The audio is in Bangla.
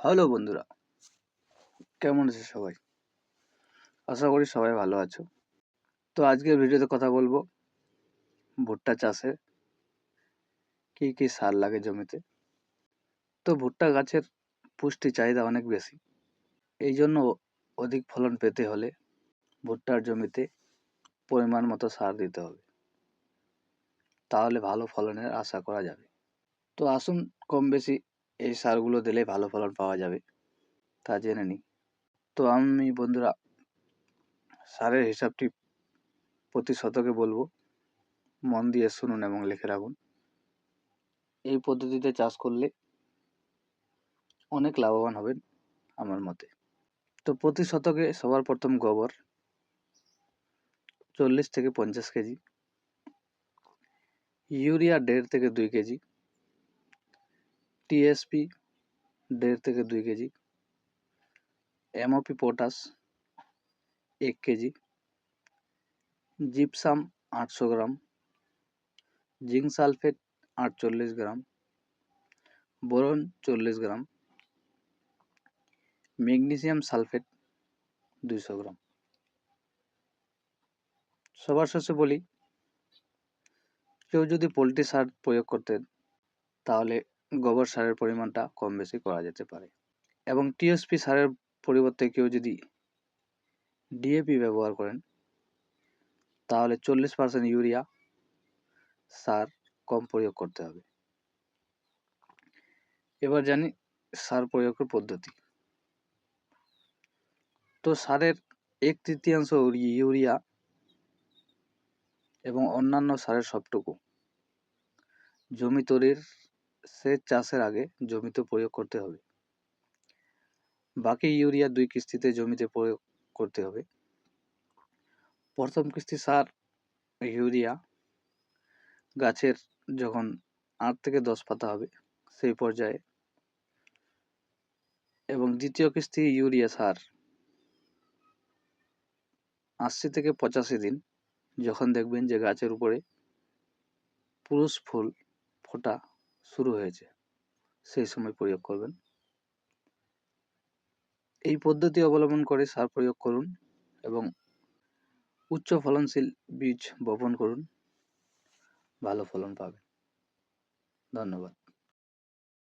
হ্যালো বন্ধুরা, কেমন আছে সবাই? আশা করি সবাই ভালো আছো। তো আজকের ভিডিওতে কথা বলব ভুট্টা চাষে কী কী সার লাগে জমিতে। তো ভুট্টা গাছের পুষ্টি চাহিদা অনেক বেশি, এই জন্য অধিক ফলন পেতে হলে ভুট্টার জমিতে পরিমাণ মতো সার দিতে হবে। তাহলে ভালো ফলনের আশা করা যাবে। তো আসুন কম বেশি এই সারগুলো দিলে ভালো ফলন পাওয়া যাবে। তা জেনে নিই তো আমি বন্ধুরা, সারের হিসাবটি প্রতি শতকে বলব। মন দিয়ে শুনুন এবং লিখে রাখুন। এই পদ্ধতিতে চাষ করলে অনেক লাভবান হবেন আমার মতে। তো প্রতি শতকে সবার প্রথম গোবর চল্লিশ থেকে পঞ্চাশ কেজি, ইউরিয়া দেড় থেকে দুই কেজি টিএসপি দেড় থেকে দুই কেজি এমওপি পটাশ এক কেজি জিপসাম আটশো গ্রাম জিঙ্ক সালফেট আটচল্লিশ গ্রাম বোরন চল্লিশ গ্রাম ম্যাগনেসিয়াম সালফেট দুইশো গ্রাম। সবার শেষে বলি, কেউ যদি পোলট্রি সার প্রয়োগ করতেন, তাহলে গোবর সারের পরিমাণটা কম বেশি করা যেতে পারে। এবং টিএসপি সারের পরিবর্তে কেউ যদি ডিএপি ব্যবহার করেন, তাহলে চল্লিশ পার্সেন্ট ইউরিয়া সার কম প্রয়োগ করতে হবে। এবার জানি সার প্রয়োগের পদ্ধতি। তো সারের এক তৃতীয়াংশ ইউরিয়া এবং অন্যান্য সারের সবটুকু জমি তৈরির সেচ চাষের আগে জমিতে প্রয়োগ করতে হবে। বাকি ইউরিয়া দুই কিস্তিতে জমিতে প্রয়োগ করতে হবে। প্রথম কিস্তি সার, ইউরিয়া গাছের যখন আট থেকে দশ পাতা হবে সেই পর্যায়ে এবং দ্বিতীয় কিস্তি ইউরিয়া সার। আশি থেকে পঁচাশি দিন যখন দেখবেন যে গাছের উপরে পুরুষ ফুল ফোটা শুরু হয়েছে। সেই সময় প্রয়োগ করবেন। এই পদ্ধতি অবলম্বন করে সার প্রয়োগ করুন এবং উচ্চ ফলনশীল বীজ বপন করুন। ভালো ফলন পাবেন। ধন্যবাদ।